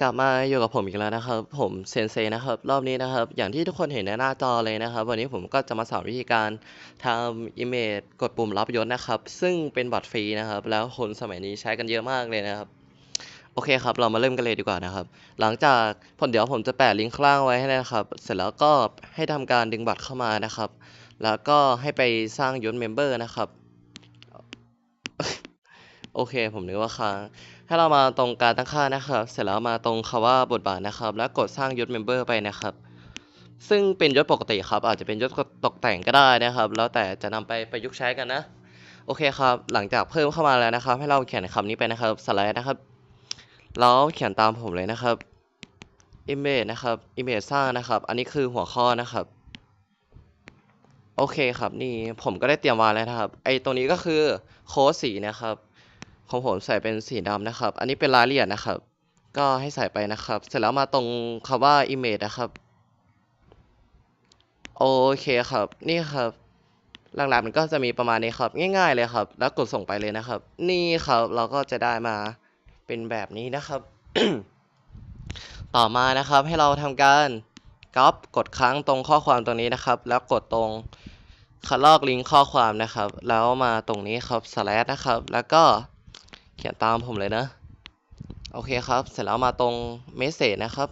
กลับมาอยู่กับผมอีกแล้วนะครับ ผมเซนเซนะครับ รอบนี้นะครับ อย่างที่ทุกคนเห็นในหน้าจอเลยนะครับ วันนี้ผมก็จะมาสอนวิธีการทำ image กดปุ่มรับยศนะครับ ซึ่งเป็นบัตรฟรีนะครับ แล้วคนสมัยนี้ใช้กันเยอะมากเลยนะครับ โอเคครับ เรามาเริ่มกันเลยดีกว่านะครับ หลังจากผมเดี๋ยวผมจะแปะลิงก์ข้างล่างไว้ให้นะครับ เสร็จแล้วก็ให้ทำการดึงบัตรเข้ามานะครับ แล้วก็ให้ไปสร้างยศเมมเบอร์นะครับ โอเค ผมนึกว่าค้าง ให้เรามาตรงการตั้งค่านะครับ เสร็จแล้วมาตรงคำว่าบทบาทนะครับ แล้วกดสร้างยศเมมเบอร์ไปนะครับ ซึ่งเป็นยศปกติครับ อาจจะเป็นยศตกแต่งก็ได้นะครับ แล้วแต่จะนำไปประยุกต์ใช้กันนะ โอเคครับ หลังจากเพิ่มเข้ามาแล้วนะครับ ให้เราเขียนคำนี้ไปนะครับ สไลด์นะครับ แล้วเขียนตามผมเลยนะครับ image นะครับ image สร้างนะครับ อันนี้คือหัวข้อนะครับ โอเคครับนี่ผมก็ได้เตรียมไว้แล้วนะครับ ไอตรงนี้ก็คือโค้ดสีนะครับ ของผมใส่เป็นสีดำนะครับ อันนี้เป็นรายละเอียดนะครับ ก็ให้ใส่ไปนะครับ เสร็จแล้วมาตรงคำว่า image นะครับ โอเคครับ นี่ครับ หลักๆมันก็จะมีประมาณนี้ครับ ง่าย ๆ เลยครับ แล้วกดส่งไปเลยนะครับ นี่ครับ เราก็จะได้มาเป็นแบบนี้นะครับ ต่อมานะครับ ให้เราทำการก๊อปกดค้างตรงข้อความตรงนี้นะครับ แล้วกดตรงคัดลอกลิงก์ข้อความนะครับ แล้วมาตรงนี้ครับ slash นะครับ แล้วก็ เขียนตามผมเลยนะ โอเคครับ เสร็จแล้วมาตรง message นะครับ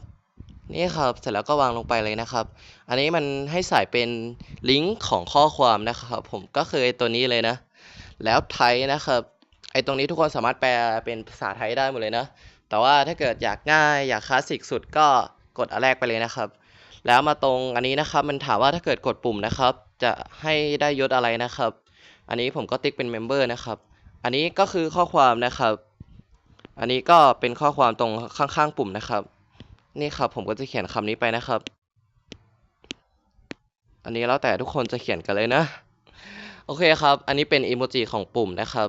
นี่ครับ เสร็จแล้วก็วางลงไปเลยนะครับ อันนี้มันให้ใส่เป็นลิงก์ของข้อความนะครับ ผมก็คือตัวนี้เลยนะ แล้วไทยนะครับ ไอตรงนี้ทุกคนสามารถแปลเป็นภาษาไทยได้หมดเลยนะ แต่ว่าถ้าเกิดอยากง่ายอยากคลาสสิกสุดก็กดอันแรกไปเลยนะครับ แล้วมาตรงอันนี้นะครับ มันถามว่าถ้าเกิดกดปุ่มนะครับ จะให้ได้ยศอะไรนะครับ อันนี้ผมก็ติ๊กเป็นเมมเบอร์นะครับ อันนี้ก็คือข้อความนะครับ อันนี้ก็เป็นข้อความตรงข้างๆปุ่มนะครับ นี่ครับผมก็จะเขียนคำนี้ไปนะครับ อันนี้แล้วแต่ทุกคนจะเขียนกันเลยนะ โอเคครับ อันนี้เป็นอีโมจิของปุ่มนะครับ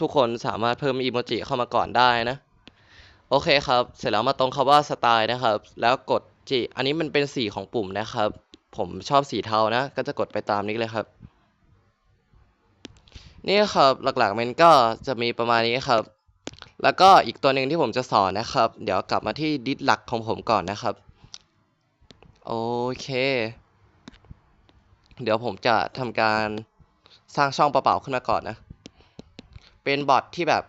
ทุกคนสามารถเพิ่มอีโมจิเข้ามาก่อนได้นะ โอเคครับ เสร็จแล้วมาตรงคำว่าสไตล์นะครับ แล้วกดจิอันนี้มันเป็นสีของปุ่มนะครับ ผมชอบสีเทานะ ก็จะกดไปตามนี้เลยครับ นี่ครับหลักๆมันก็จะมีประมาณนี้ครับ แล้วก็อีกตัวหนึ่งที่ผมจะสอนนะครับ เดี๋ยวกลับมาที่ดิสหลักของผมก่อนนะครับ โอเค เดี๋ยวผมจะทำการสร้างช่องเปล่าๆขึ้นมาก่อนนะ เป็นบอทที่แบบ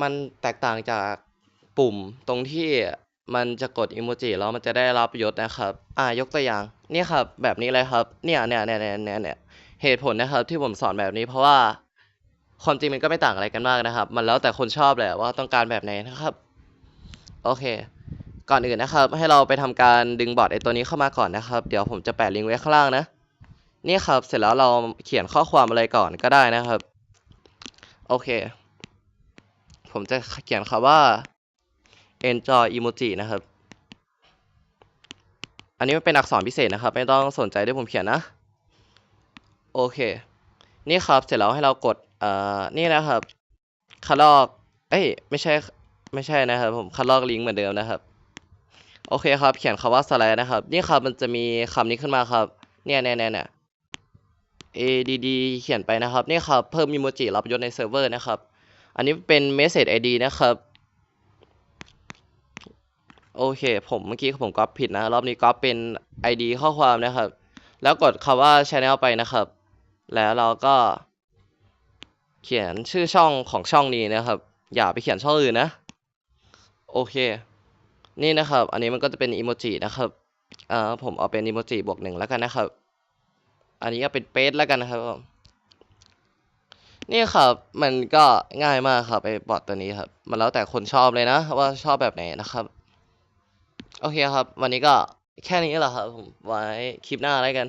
มันแตกต่างจากปุ่มตรงที่มันจะกดอิโมจิแล้วมันจะได้รับยศนะครับ อ่ายกตัวอย่าง นี่ครับ แบบนี้เลยครับ เนี่ยเนี่ยเนี่ยเนี่ยเนี่ย เหตุผลนะครับที่ผมสอนแบบนี้เพราะว่าความจริงมันก็ไม่ต่างอะไรกันมากนะครับ มันแล้วแต่คนชอบแหละว่าต้องการแบบไหนนะครับ โอเค ก่อนอื่นนะครับ ให้เราไปทำการดึงบอทไอตัวนี้เข้ามาก่อนนะครับ เดี๋ยวผมจะแปะลิงก์ไว้ข้างล่างนะ นี่ครับ เสร็จแล้วเราเขียนข้อความอะไรก่อนก็ได้นะครับ โอเค ผมจะเขียนคำว่า enjoy emoji นะครับ อันนี้มันเป็นอักษรพิเศษนะครับ ไม่ต้องสนใจที่ผมเขียนนะ โอเค นี่ครับเสร็จแล้วให้เรากดเอ่อนี่นะครับคัดลอกเอ้ยไม่ใช่ไม่ใช่นะครับผมคัดลอกลิงก์เหมือนเดิมนะครับ โอเคครับ เขียนคำว่า slash นะครับ นี่ครับมันจะมีคำนี้ขึ้นมาครับเนี่ยเนี่ยเนี่ยเนี่ย add เขียนไปนะครับนี่ครับเพิ่มอีโมจิรับยศในเซิร์ฟเวอร์นะครับ อันนี้เป็น message ID นะครับโอเค ผมเมื่อกี้ผมก๊อปผิดนะ รอบนี้ก๊อปเป็น ID ข้อความนะครับ แล้วกดคำว่า channel ไปนะครับ แล้วเราก็เขียนชื่อช่องของช่องนี้นะครับ อย่าไปเขียนช่องอื่นนะ โอเค นี่นะครับ อันนี้มันก็จะเป็นอีโมจินะครับเอ่าผมเอาเป็นอีโมจิบวกหนึ่งแล้วกันนะครับ อันนี้ก็เป็นเปซแล้วกันนะครับนี่ครับมันก็ง่ายมากครับไอ้บอทตัวนี้ครับ มันแล้วแต่คนชอบเลยนะ ว่าชอบแบบไหนนะครับ โอเคครับ วันนี้ก็แค่นี้แหละครับผมไว้คลิปหน้าอะไรกัน